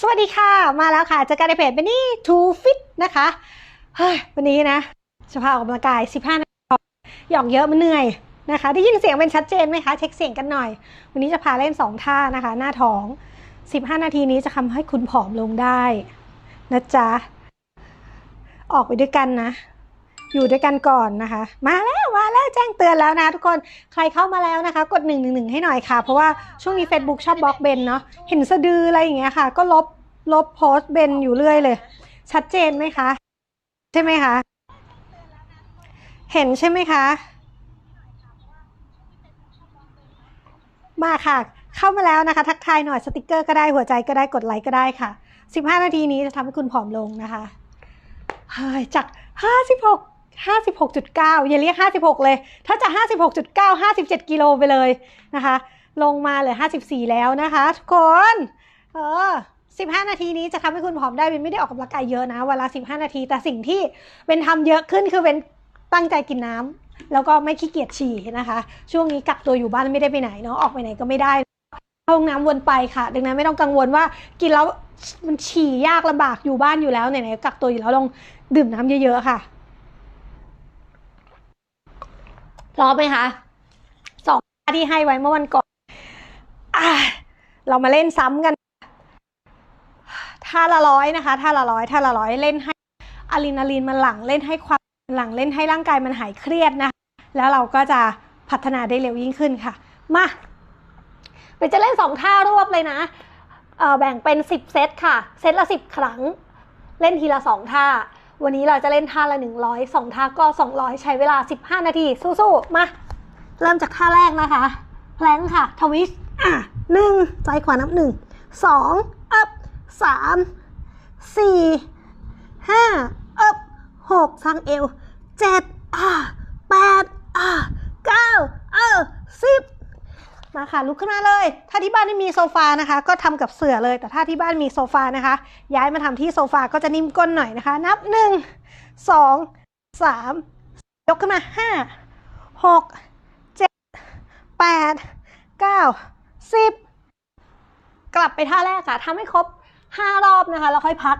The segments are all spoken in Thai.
สวัสดีค่ะ มาแล้วค่ะจากการในเพจเบนนี่ทูฟิตนะคะเฮ้ยวันนี้นะจะพาออกกำลังกาย 15 นาทีหยอกเยอะมันเหนื่อยนะคะ ได้ยินเสียงเป็นชัดเจนไหมคะ เช็คเสียงกันหน่อย วันนี้จะพาเล่น 2 ท่านะคะ หน้าท้อง 15 นาทีนี้จะทำให้คุณผอมลงได้นะจ๊ะ ออกไปด้วยกันนะ อยู่ด้วยกันก่อนนะคะ มาแล้ว มาแล้วแจ้งเตือนแล้วนะทุกคนใครเข้ามาแล้วนะคะ กด1นึให้หน่อยค่ะ เพราะว่าช่วงนี้ Facebook ชอบบล็อกเบนเนาะเห็นสะดืออะไรอย่างเงี้ยค่ะ ก็ลบลบโพสต์เบนอยู่เรื่อยเลย ชัดเจนไหมคะ ใช่ไหมคะ เห็นใช่ไหมคะ มาค่ะ เข้ามาแล้วนะคะ ทักทายหน่อยสติกเกอร์ก็ได้หัวใจก็ได้กดไลค์ก็ได้ค่ะ 15 นาทีนี้จะทำให้คุณผอมลงนะคะเฮ้ยจาก 56 56.9 อย่าเรียก 56 เลย ถ้าจะ 56.9 57 กิโลไปเลยนะคะ ลงมาเหลือ 54 แล้วนะคะ ทุกคน เออ15 นาทีนี้จะทำให้คุณผอมได้เป็นไม่ได้ออกกำลังกายเยอะนะเวลา15 นาที แต่สิ่งที่เป็นทำเยอะขึ้นคือเป็นตั้งใจกินน้ำแล้วก็ไม่ขี้เกียจฉี่นะคะ ช่วงนี้กักตัวอยู่บ้านไม่ได้ไปไหนเนาะออกไปไหนก็ไม่ได้ห้องน้ำวนไปค่ะ ดังนั้นไม่ต้องกังวลว่ากินแล้วมันฉี่ยากลำบากอยู่บ้านอยู่แล้วไหนๆกักตัวอยู่แล้วลองดื่มน้ำเยอะๆค่ะ พร้อมไหมคะสองท่าที่ให้ไว้เมื่อวันก่อนอเรามาเล่นซ้ำกันท่าละร้อยนะคะท่าละร้อยท่าละร้อยเล่นให้อะดรีนาลีนมันหลังเล่นให้ความหลังเล่นให้ร่างกายมันหายเครียดนะแล้วเราก็จะพัฒนาได้เร็วยิ่งขึ้นค่ะ มาเดี๋ยวจะเล่นสองท่ารวบเลยนะแบ่งเป็นสิบเซตค่ะ เซตละสิบครั้ง เล่นทีละสองท่า วันนี้เราจะเล่นท่าละ100 2ท่าก็ 200 ใช้เวลา 15 นาที สู้ๆ มา เริ่มจากท่าแรกนะคะ แพลงค่ะ ทวิสอะหนึ่งใจขวานับหนึ่งสองอัพสามสี่ห้าอัพหกสร้างเอวเจ็ดอะแปดอะเก้าเออสิบ ค่ะลุกขึ้นมาเลย ถ้าที่บ้านไม่มีโซฟานะคะ ก็ทำกับเสื่อเลย แต่ถ้าที่บ้านมีโซฟานะคะ ย้ายมาทำที่โซฟาก็จะนิ่มก้นหน่อยนะคะ นับหนึ่งสองสามยกขึ้นมาห้าหกเจ็ดแปดเก้าสิบกลับไปท่าแรกค่ะทำให้ครบห้ารอบนะคะ แล้วค่อยพัก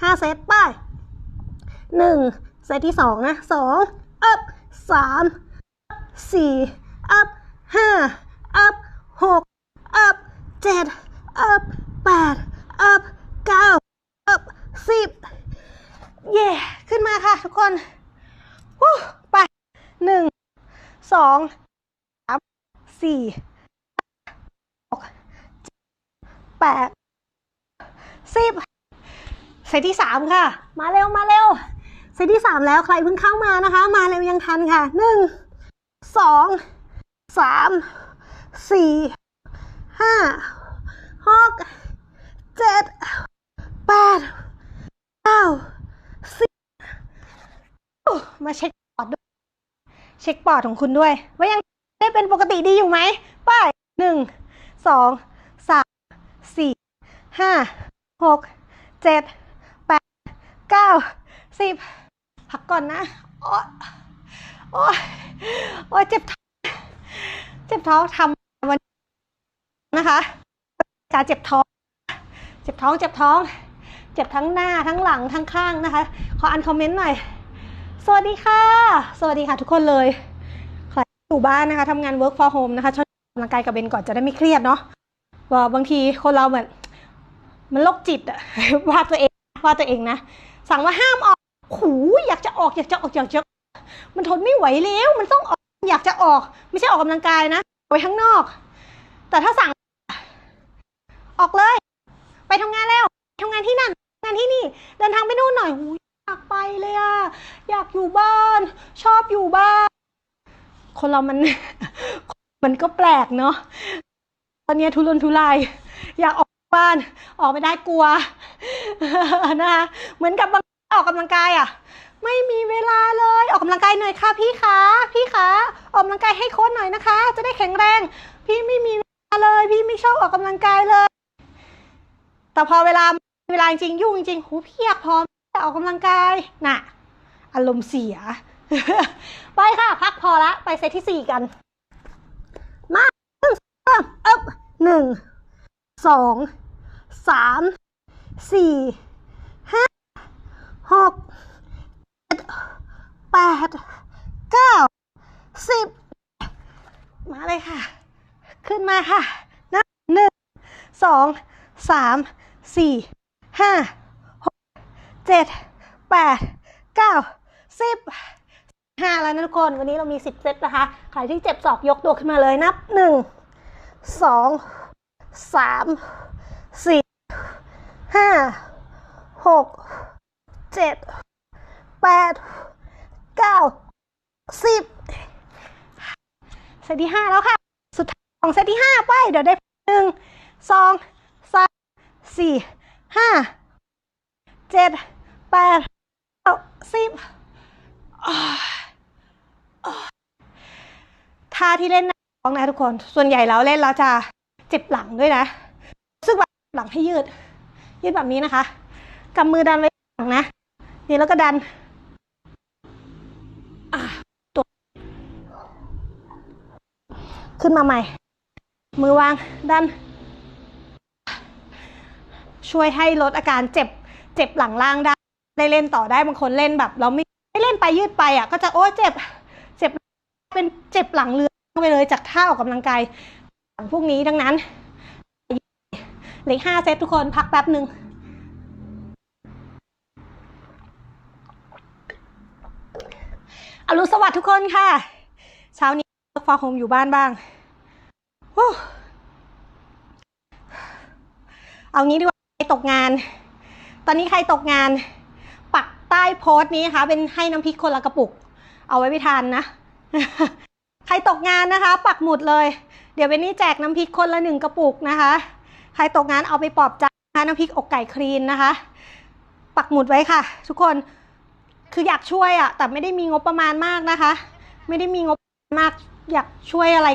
ห้าเซตไปหนึ่งเซตที่สองนะสองอัพสามสี่อัพห้า up หก up เจ็ด up แปด up เก้า up สิบเย่ขึ้นมาค่ะทุกคนวู้ไปหนึ่งสองสามสี่หกเจ็ดแปดสิบเซตที่สามค่ะ มาเร็วมาเร็วเซตที่สามแล้วใครเพิ่งเข้ามานะคะ มาเร็วยังทันค่ะหนึ่งสองสาม สี่ห้าหกเจ็ดแปดเก้าสิบมาเช็คปอดด้วยเช็คปอดของคุณด้วย ว่ายังได้เป็นปกติดีอยู่ไหมไป้ายหนึ่งสองสามสี่ห้าหกเจ็ดแปดเก้าสิบพักก่อนนะ โอ๊ยโอ๊ยโอ๊ยเจ็บท้องเจ็บท้องทำ นะคะการเจ็บท้อง เจ็บท้องเจ็บท้อง เจ็บทั้งหน้าทั้งหลังทั้งข้างนะคะ ขออันคอมเมนต์หน่อย สวัสดีค่ะ สวัสดีค่ะทุกคนเลยใครอยู่บ้านนะคะทำงาน work for home นะคะชอบออกกำลังกายกับเบนก่อนจะได้ไม่เครียดเนาะว่าบางทีคนเราเหมือน มันโรคจิตอะว่าตัวเองว่าตัวเองนะ สั่งว่าห้ามออกหูอยากจะออกอยากจะออกอยากจะมันทนไม่ไหวแล้ว มันต้องออกอยากจะออก ไม่ใช่ออกกำลังกายนะ ไปข้างนอก แต่ถ้าสั่ง ออกเลย ไปทำงานแล้วทำงานที่นั่นงานที่นี่ เดินทางไปนู่นหน่อยอยากไปเลยอะอยากอยู่บ้าน ชอบอยู่บ้าน คนเรามัน มันก็แปลกเนาะตอนนี้ทุรนทุรายอยากออกบ้าน ออกไม่ได้กลัวนะคะเหมือนกับบางออกกำลังกายอะไม่มีเวลาเลยออกกำลังกายหน่อยค่ะพี่คะพี่คะออกกำลังกายให้โค้ชหน่อยนะคะ จะได้แข็งแรง พี่ไม่มีเวลาเลย พี่ไม่ชอบออกกำลังกายเลย แต่พอเวลาเวลาจริงยุ่งจริงหูเพียากพร้อมจะออกกำลังกายน่ะ อารมณ์เสีย ไปค่ะ พักพอละ ไปเซตที่สี่กัน มาหนึ่งสองเอ๊บหนึ่งสองสามสี่ห้าหกเจ็ดแปดเก้าสิบมาเลยค่ะ ขึ้นมาค่ะนับหนึ่งสอง สามสี่ห้าหกเจ็ดแปดเก้าสิบห้าแล้วนะทุกคน วันนี้เรามีสิบเซตนะคะ ใครที่เจ็บศอกยกตัวขึ้นมาเลยนับหนึ่งสองสามสี่ห้าหกเจ็ดแปดเก้าสิบเซตที่ห้าแล้วค่ะ สุดท้ายของเซตที่ห้าไป เดี๋ยวได้หนึ่งสอง สี่ห้าเจ็ดแปดเก้าสิบอ่าอ่าท่าที่เล่นนะน้องนะทุกคน ส่วนใหญ่แล้วเล่นแล้วจะเจ็บหลังด้วยนะรู้สึกว่าหลังให้ยืด ยืดแบบนี้นะคะกำมือดันไว้หลังนะ นี่แล้วก็ดันอะตัวขึ้นมาใหม่ มือวางดัน ช่วยให้ลดอาการเจ็บเจ็บหลังล่างได้ได้เล่นต่อได้บางคนเล่นแบบ เราไม่ไม่เล่นไปยืดไปอะก็จะโอ้เจ็บเจ็บเป็นเจ็บหลังเรือไปเลยจากท่าออกกำลังกายหลังพวกนี้ดังนั้นเหลือห้าเซตทุกคนพักแป๊บหนึ่งอรุณสวัสดิ์ทุกคนค่ะ เช้านี้ฟาโฮมอยู่บ้านบ้าง เอางี้ดีกว่า ตกงาน ตอนนี้ใครตกงาน ปักใต้โพสต์นี้นะคะเป็นให้น้ำพริกคนละกระปุก เอาไว้ไปทานนะ ใครตกงานนะคะ ปักหมุดเลย เดี๋ยวเบนนี่แจกน้ำพริกคนละหนึ่งกระปุกนะคะ ใครตกงานเอาไปปอบใจนะคะน้ำพริกอกไก่คลีนนะคะ ปักหมุดไว้ค่ะ ทุกคนคืออยากช่วยอะแต่ไม่ได้มีงบประมาณมากนะคะ ไม่ได้มีงบมากอยากช่วยอะไร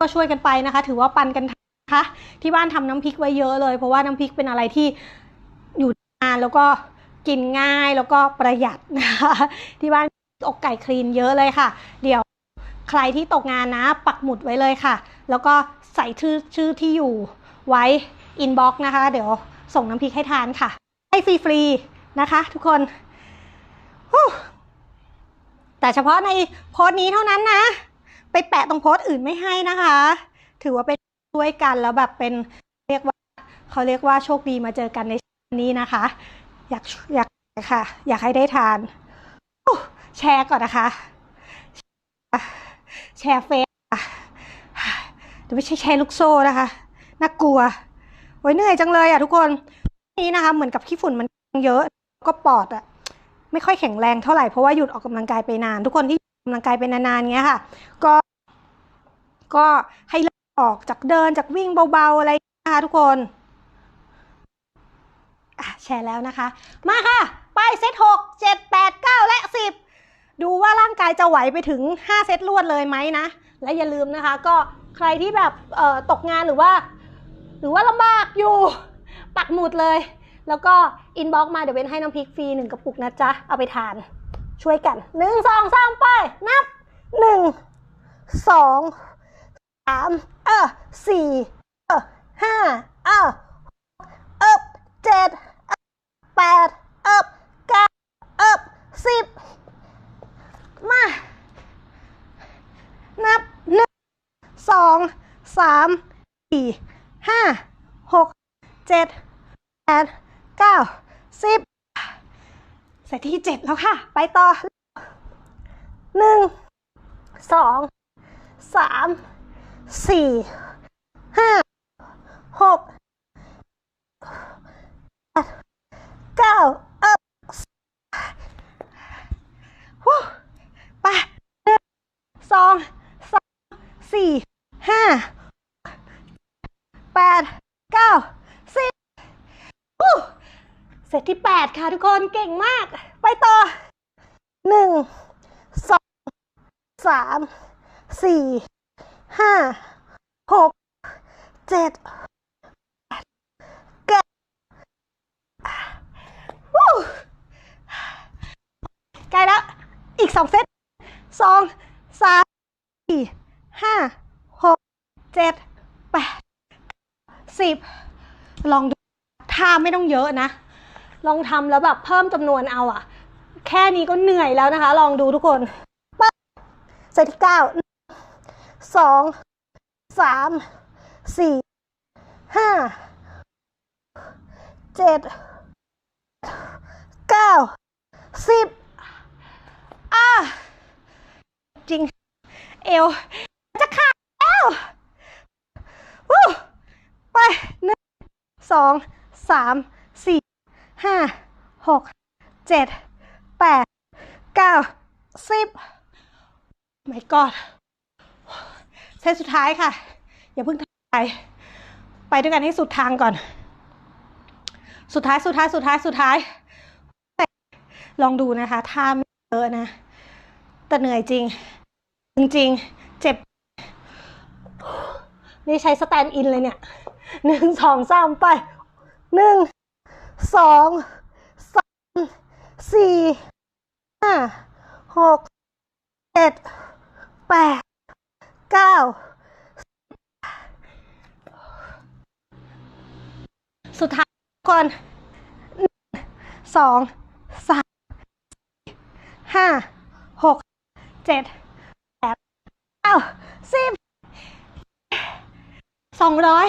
ก็ช่วยกันไปนะคะ ถือว่าปันกัน คะที่บ้านทำน้ำพริกไว้เยอะเลย เพราะว่าน้ำพริกเป็นอะไรที่อยู่นานแล้วก็กินง่ายแล้วก็ประหยัดนะคะที่บ้านอกไก่คลีนเยอะเลยค่ะ เดี๋ยวใครที่ตกงานนะ ปักหมุดไว้เลยค่ะ แล้วก็ใส่ชื่อชื่อที่อยู่ไว้อินบ็อกซ์นะคะ เดี๋ยวส่งน้ำพริกให้ทานค่ะ ให้ฟรีๆนะคะ ทุกคน แต่เฉพาะในโพสต์นี้เท่านั้นนะ ไปแปะตรงโพสต์อื่นไม่ให้นะคะ ถือว่าเป็น ช่วยกันแล้วแบบเป็นเรียกว่าเขาเรียกว่าโชคดีมาเจอกันในนี้นะคะ อยากอยากค่ะ อยากให้ได้ทานแชร์ก่อนนะคะ แชร์เฟซค่ะไม่ใช่แชร์ลูกโซ่นะคะน่ากลัวโอ้ยเหนื่อยจังเลยอะทุกคนนี่นะคะ เหมือนกับขี้ฝุ่นมันเยอะก็ปอดอะไม่ค่อยแข็งแรงเท่าไหร่เพราะว่าหยุดออกกำลังกายไปนาน ทุกคนที่ออกกำลังกายไปนานๆเงี้ยค่ะ ก็ก็ให้เลิก ออกจากเดินจากวิ่งเบาๆอะไรนะคะทุกคนแชร์แล้วนะคะ มาค่ะ ไปเซตหกเจ็ดแปดเก้าและสิบดูว่าร่างกายจะไหวไปถึงห้าเซตรวดเลยไหมนะ และอย่าลืมนะคะ ก็ใครที่แบบเอ่อตกงานหรือว่า หรือว่าลำบากอยู่ ปักหมุดเลย แล้วก็อินบ็อกมาเดี๋ยวเป็นให้น้ำพริกฟรีหนึ่งกระปุกนะจ๊ะ เอาไปทาน ช่วยกันหนึ่งสองสามไป นับหนึ่งสองสาม เออสี่เออห้าเออเอบเจ็ดเออแปดเอบเก้าเอบสิบมา นับหนึ่งสองสามสี่ห้าหกเจ็ดแปดเก้าสิบเสร็จที่เจ็ดแล้วค่ะ ไปต่อหนึ่งสองสาม สี่ห้าหกแปดเก้าเอบฮู้ไปหนึ่งสองสามสี่ห้าแปดเก้าสิบฮู้เสร็จที่8ค่ะทุกคนเก่งมาก ไปต่อหนึ่งสองสามสี่ 1 2 3 4 5 6 7 8 9วู้ใกล้แล้ว อีก2เซต2 3 4 5 6 7 8 10ลองดูท่าไม่ต้องเยอะนะ ลองทำแล้วแบบเพิ่มจำนวนเอาอะแค่นี้ก็เหนื่อยแล้วนะคะ ลองดูทุกคนไปเซตที่เก้า สองสามสี่ห้าเจ็ดเก้าสิบอะจริง เอว จะขาดแล้ววู้ไปหนึ่งสองสามสี่ห้าหกเจ็ดแปดเก้าสิบไม่กอด เซตสุดท้ายค่ะ อย่าเพิ่งทไปไปด้วยกันให้สุดทางก่อน สุดท้ายสุดท้ายสุดท้ายสุดท้าย ลองดูนะคะท่าไม่เยอะนะ แต่เหนื่อยจริง จริงๆ เจ็บ นี่ใช้สแตนด์อินเลยเนี่ยหนึ่งสองสามไปหนึ่งสองสามสี่ห้าหกเจ็ดแปด เก้าสุดท้ายกคนหนึ่งสองสามสี่ห้าหกเจ็ดแปดเก้าสิบสองร้อย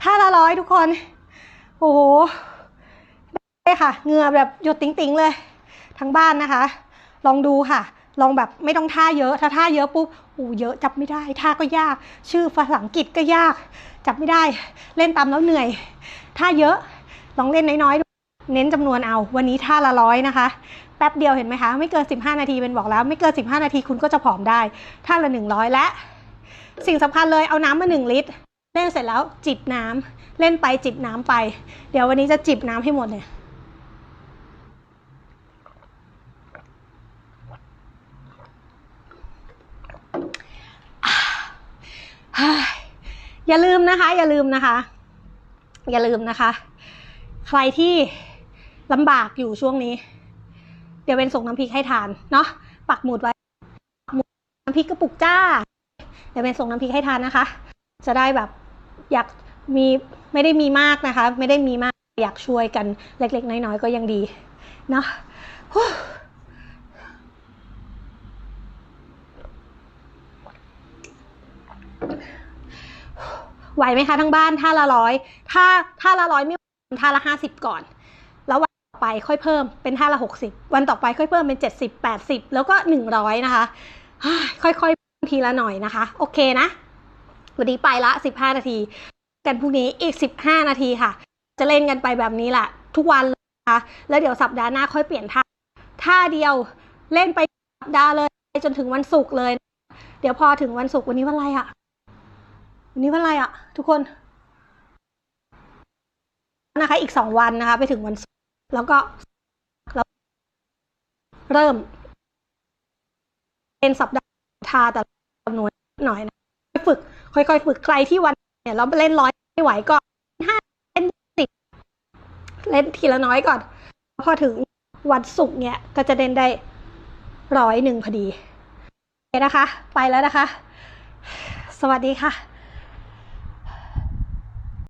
ท่าละร้อยทุกคน โอ้โห ได้ค่ะ เหงื่อแบบหยดติ๋งๆเลย ทั้งบ้านนะคะ ลองดูค่ะ ลองแบบไม่ต้องท่าเยอะ ถ้าท่าเยอะปุ๊บอู้เยอะจับไม่ได้ท่าก็ยาก ชื่อภาษาอังกฤษก็ยาก จับไม่ได้เล่นตามแล้วเหนื่อย ท่าเยอะลองเล่นน้อยๆดูเน้นจำนวนเอา วันนี้ท่าละร้อยนะคะแป๊บเดียวเห็นไหมคะไม่เกิน 15 นาทีเป็นบอกแล้ว ไม่เกิน 15 นาทีคุณก็จะผอมได้ ท่าละ 100 และ สิ่งสำคัญเลยเอาน้ำมา 1 ลิตร เล่นเสร็จแล้วจิบน้ำเล่นไปจิบน้ำไป เดี๋ยววันนี้จะจิบน้ำให้หมดเนี่ย อย่าลืมนะคะ อย่าลืมนะคะ อย่าลืมนะคะ ใครที่ลำบากอยู่ช่วงนี้ เดี๋ยวเป็นส่งน้ำพริกให้ทานเนาะปักหมุดไว้น้ำพริกกระปุกจ้า เดี๋ยวเป็นส่งน้ำพริกให้ทานนะคะ จะได้แบบอยากมีไม่ได้มีมากนะคะ ไม่ได้มีมากอยากช่วยกันเล็ก ๆ น้อยๆก็ยังดีเนาะฮู้ ไหวไหมคะทั้งบ้านท่าละร้อยถ้าท่าละร้อยไม่ไหวท่าละห้าสิบก่อน แล้ววันต่อไปค่อยเพิ่มเป็นท่าละหกสิบวันต่อไปค่อยเพิ่มเป็นเจ็ดสิบแปดสิบแล้วก็หนึ่งร้อยนะคะ ค่อยๆเพิ่มทีละหน่อยนะคะ โอเคนะวันนี้ไปละสิบห้านาที กันพรุ่งนี้อีกสิบห้านาทีค่ะ จะเล่นกันไปแบบนี้แหละทุกวันเลยนะคะแล้วเดี๋ยวสัปดาห์หน้าค่อยเปลี่ยนท่าท่าเดียวเล่นไปสัปดาห์เลยจนถึงวันศุกร์เลย เดี๋ยวพอถึงวันศุกร์วันนี้วันอะไรอะ วันนี้วันอะไรอะทุกคนนะคะ อีกสองวันนะคะ ไปถึงวันศุกร์แล้วก็แล้วเริ่ม เป็นสัปดาห์ทาแต่จำนวนหน่อยนะฝึก ค่อยๆ ฝึกใครที่วันเนี่ยเราเล่นร้อยไม่ไหวก็ห้าเล่นสิบเล่นทีละน้อยก่อน พอถึงวันศุกร์เนี่ย ก็จะเล่นได้ร้อยหนึ่งพอดีโอเคนะคะ ไปแล้วนะคะ สวัสดีค่ะ